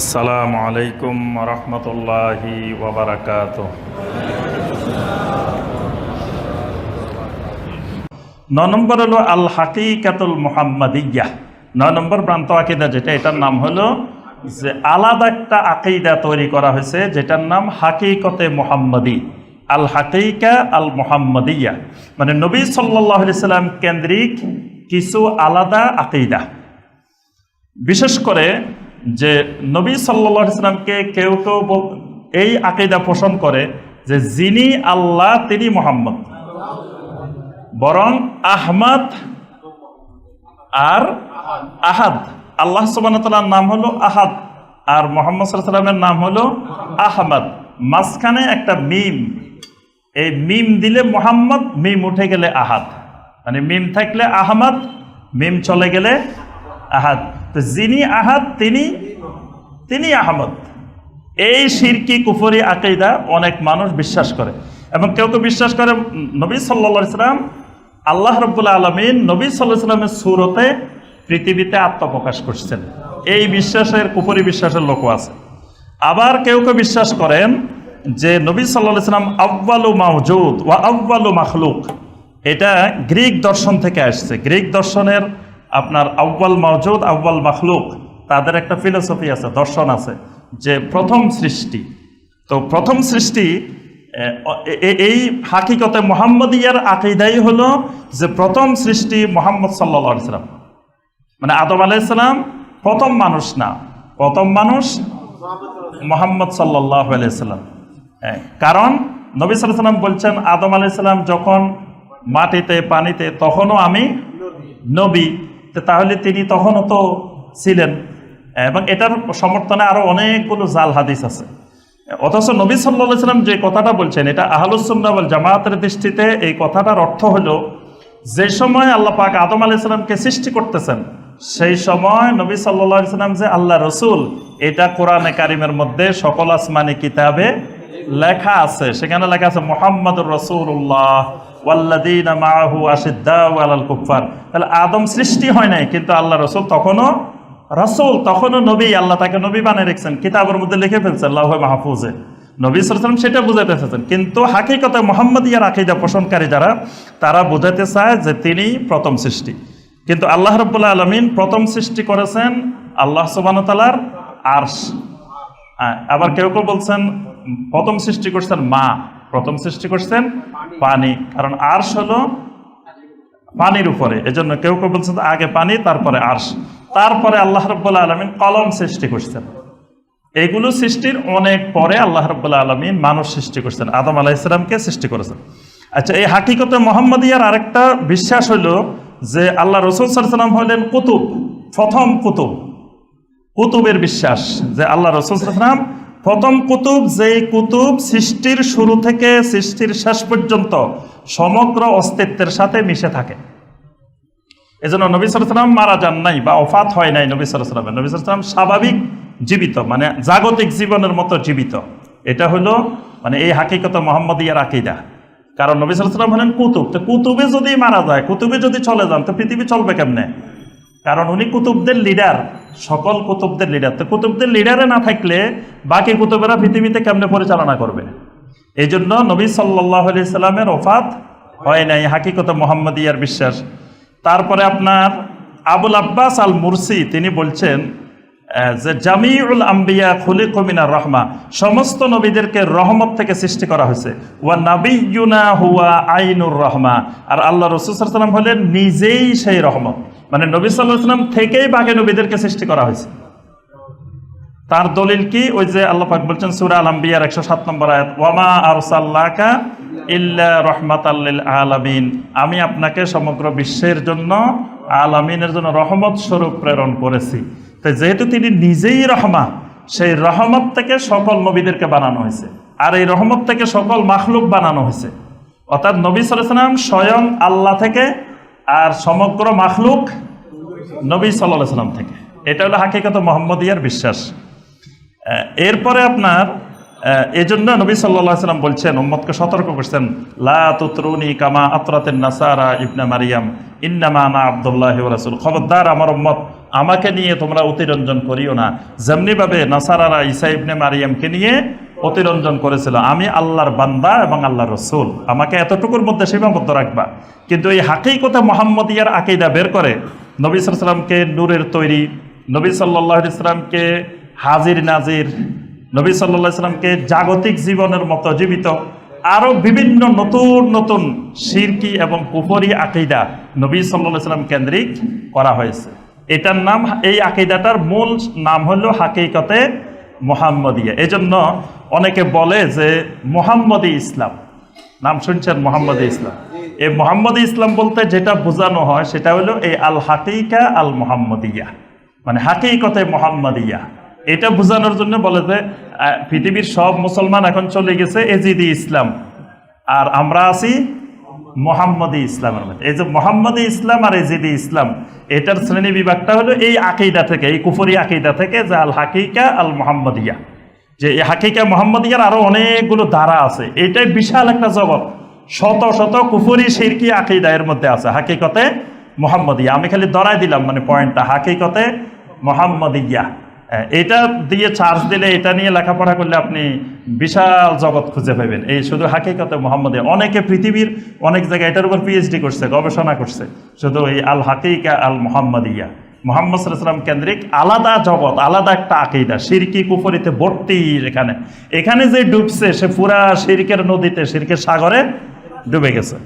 আসসালামু আলাইকুম রহমতুল্লাহি ওবরাকাত ন নম্বর হলো আল হাকিকাতুল মোহাম্মদিয়া। ন নম্বর প্রান্ত আকিদা যেটা, এটার নাম হলো যে আলাদা একটা আকিদা তৈরি করা হয়েছে, যেটার নাম হাকিকতে মোহাম্মদী। আল হাকিকা আল মোহাম্মদিয়া মানে নবী সাল্লাহ সাল্লাম কেন্দ্রিক কিছু আলাদা আকিদা। বিশেষ করে যে নবী সাল্লা সাল্লামকে কেউ কেউ এই আকিদা পোষণ করে যে যিনি আল্লাহ, তিনি মোহাম্মদ। বরং আহমদ আর আহাদ। আল্লাহ সুবাহতালার নাম হলো আহাদ আর মোহাম্মদ সাল্লামের নাম হলো আহমদ। মাঝখানে একটা মিম। এই মিম দিলে মোহাম্মদ, মিম উঠে গেলে আহাদ। মানে মিম থাকলে আহমদ, মিম চলে গেলে আহাদ। তো যিনি আহাদ, তিনি তিনি আহমদ। এই শিরকি কুফরি আকেইদা অনেক মানুষ বিশ্বাস করে। এবং কেউ কেউ বিশ্বাস করে, নবী সাল্লা ইসলাম আল্লাহ রব্বুল্লা আলমিন নবী সাল্লাহ ইসলামের সুরতে পৃথিবীতে আত্মপ্রকাশ করছেন। এই বিশ্বাসের, কুফরি বিশ্বাসের লোকও আছে। আবার কেউ কেউ বিশ্বাস করেন যে নবী সাল্লাহ ইসলাম আব্বালু মাহজুদ ওয়া আব্বালু মাখলুক। এটা গ্রিক দর্শন থেকে আসছে। গ্রিক দর্শনের আপনার আব্বাল মাহজুদ আব্বাল মাখলুক তাদের একটা ফিলোসফি আছে দর্শন আছে যে প্রথম সৃষ্টি। তো প্রথম সৃষ্টি এই হাকিকতে মোহাম্মদিয়ার আকিদাই হলো যে প্রথম সৃষ্টি মোহাম্মদ সাল্লা সাল্লাম। মানে আদম আলাইসালাম প্রথম মানুষ না প্রথম মানুষ মোহাম্মদ সাল্লাহ আলাইসাল্লাম হ্যাঁ, কারণ নবী সাল্লাম বলছেন আদম আলাইসাল্লাম যখন মাটিতে পানিতে তখনও আমি নবী। তাহলে তিনি তখনও তো ছিলেন। এবং এটার সমর্থনে আরও অনেকগুলো জাল হাদিস আছে। অথচ নবী সাল্লাম যে কথাটা বলছেন, এটা আহলুসুল্লাহ জামায়াতের দৃষ্টিতে এই কথাটার অর্থ হলো, যে সময় আল্লাহ পাক আদম আলাহ ইসলামকে সৃষ্টি করতেছেন, সেই সময় নবী সাল্লাহ সাল্লাম যে আল্লাহ রসুল, এটা কোরআনে কারিমের মধ্যে সকল আসমানি কিতাবে লেখা আছে। সেখানে লেখা আছে মোহাম্মদ রসুল্লাহ ওয়াল্লাদিন মাহু আশিদ্দাউ আলাল কুফার তাহলে আদম সৃষ্টি হয় নাই কিন্তু আল্লাহ রসুল তখনও রসুল তখনও নবী আল্লাহ তাকে নবী বানিয়ে রেখেছেন কিতাবের মধ্যে লিখে ফেলছেন লাহ মাহফুজে। নবী সালাম সেটা বুঝাতে এসেছেন কিন্তু হাকিকতে মোহাম্মদ ইয়ার আকিদা পোষণকারী যারা তারা বোঝাতে চায় যে তিনি প্রথম সৃষ্টি। কিন্তু আল্লাহ রব্বুল্লাহ আলমিন প্রথম সৃষ্টি করেছেন আল্লাহ সুবানতালার আরশ। হ্যাঁ, আবার কেউ কেউ বলছেন প্রথম সৃষ্টি করছেন মা। প্রথম সৃষ্টি করছেন পানি। কারণ আরশ হলো পানির উপরে। এজন্য কেউ কেউ বলছেন আগে পানি, তারপরে আরশ। তারপরে আল্লাহ রব্বুল্লাহ আলমিন কলম সৃষ্টি করছেন। এগুলো সৃষ্টির অনেক পরে আল্লাহ রব্বুল্লাহ আলমিন মানুষ সৃষ্টি করছেন। আদম আলাহ ইসলামকে সৃষ্টি করেছেন। আচ্ছা এই হাকিকতে মোহাম্মদিয়ার আরেকটা বিশ্বাস হলো যে আল্লাহ রসুল সাল্লাম হলেন কুতুব, প্রথম কুতুব। কুতুবের বিশ্বাস যে আল্লাহ রসুলাম প্রথম কুতুব, যেই কুতুব সৃষ্টির শুরু থেকে সৃষ্টির শেষ পর্যন্ত সমগ্র অস্তিত্বের সাথে মিশে থাকে। এজন্য নবী সালাম মারা যান নাই বা অফাত হয় নাই নবী সালামের নবী সালাম স্বাভাবিক জীবিত মানে জাগতিক জীবনের মতো জীবিত। এটা হলো মানে এই হাকিকত মোহাম্মদ ইয়ার আকিদা। কারণ নবী সালাম হলেন কুতুব। তো কুতুবে যদি মারা যায়, কুতুবে যদি চলে যান, তো পৃথিবী চলবে কেমনে? কারণ উনি কুতুবদের লিডার সকল কুতুবদের লিডার তো কুতুবদের লিডারে না থাকলে বাকি কুতুবেরা পৃথিবীতে কেমনে পরিচালনা করবে? এই জন্য নবী সাল্লাহ আলি সাল্লামের ওফাত হয় নাই, হাকিকত মোহাম্মদিয়ার বিশ্বাস। তারপরে আপনার আবুল আব্বাস আল মুরসি তিনি বলছেন যে জামিউল আম্বিয়া খুলি কমিনা রহমা, সমস্ত নবীদেরকে রহমত থেকে সৃষ্টি করা হয়েছে। ওয়া নাবিয়ুনা হুয়া আইনুর রহমা। আর আল্লাহ রসুল সাল্লাম হলেন নিজেই সেই রহমত। মানে নবী সাল্লাম থেকেই বাঘে নবীদেরকে সৃষ্টি করা হয়েছে। তার দলিল কি? ওই যে আল্লাহ পাক বলছেন সূরা আল আম্বিয়ার 107 নম্বর আয়াত, ওয়ামা আরসাল্লাকা ইল্লা রাহমাতাল্লিল আলামিন। আমি আপনাকে সমগ্র বিশ্বের জন্য আলামিনের জন্য রহমত স্বরূপ প্রেরণ করেছি। তো যেহেতু তিনি নিজেই রহমা, সেই রহমত থেকে সকল নবীদেরকে বানানো হয়েছে। আর এই রহমত থেকে সকল মাখলুক বানানো হয়েছে। অর্থাৎ নবী সাল্লাম স্বয়ং আল্লাহ থেকে আর সমগ্র মাখলুক নবী সাল্লাহ সাল্লাম থেকে। এটা হলো হাকিকত মোহাম্মদিয়ার বিশ্বাস। এরপরে আপনার এজন্য নবী সাল্লাহ সাল্লাম বলছেন, উম্মতকে সতর্ক করছেন, লা তুতরুনি কামা আতরাতেন নাসারা ইবনা মারিয়াম, ইন্নামা আনা আবদুল্লাহ রাসুল। খবরদার আমার উম্মত, আমাকে নিয়ে তোমরা অতিরঞ্জন করিও না। যেমনিভাবে নাসারারা ঈসা ইবনে মারিয়ামকে নিয়ে অতিরঞ্জন করেছিল, আমি আল্লাহর বান্দা এবং আল্লাহর রসুল। আমাকে এতটুকুর মধ্যে সীমাবদ্ধ রাখবা। কিন্তু এই হাকিকতে মোহাম্মদিয়ার আকিদা বের করে, নবী সাল্লামকে নূরের তৈরি, নবী সাল্লাহ ইসলামকে হাজির নাজির, নবী সাল্লাহ ইসলামকে জাগতিক জীবনের মতো জীবিত। আরও বিভিন্ন নতুন নতুন শিরকি এবং কুফরি আকিদা নবী সাল্লাহ ইসলাম কেন্দ্রিক করা হয়েছে। এটার নাম, এই আকিদাটার মূল নাম হলো হাকিকতে মোহাম্মদিয়া। এজন্য অনেকে বলে যে মোহাম্মদী ইসলাম। নাম শুনছেন মোহাম্মদী ইসলাম। এই মোহাম্মদী ইসলাম বলতে যেটা বোঝানো হয়, সেটা হলো এই আল হাকিকা আল মোহাম্মদিয়া। মানে হাকিকতে মোহাম্মদিয়া। এটা বোঝানোর জন্য বলে যে পৃথিবীর সব মুসলমান এখন চলে গেছে এজিদি ইসলাম। আর আমরা আছি মোহাম্মদী ইসলামের মধ্যে। এই যে মোহাম্মদী ইসলাম আর এজিদি ইসলাম, এটার শ্রেণি বিভাগটা হলো এই আকিদা থেকে, এই কুফরি আকিদা থেকে যে আল হাকিকা আল মোহাম্মদিয়া। যে এই হাকিকা মোহাম্মদিয়ার আরও অনেকগুলো ধারা আছে। এটাই বিশাল একটা জগৎ শত শত কুফরি শিরকি আকিদা এর মধ্যে আছে। হাকিকতে মোহাম্মদিয়া। আমি খালি দরাই দিলাম মানে পয়েন্টটা। হাকিকতে মোহাম্মদিয়া। এটা দিয়ে চার্জ দিলে, এটা নিয়ে লেখাপড়া করলে আপনি বিশাল জগৎ খুঁজে পাবেন। এই শুধু হাকিকতে মোহাম্মদিয়া। অনেকে পৃথিবীর অনেক জায়গায় এটার উপর পিএইচডি করছে, গবেষণা করছে। শুধু এই আল হাকিকা আল মোহাম্মদিয়া। মোহাম্মদ সাল্লাম কেন্দ্রিক আলাদা জগৎ, আলাদা একটা আকিদা। সিরকি, কুফরিতে ভর্তি এখানে। এখানে যে ডুবছে, সে পুরা সিরকের নদীতে, সিরকের সাগরে ডুবে গেছে।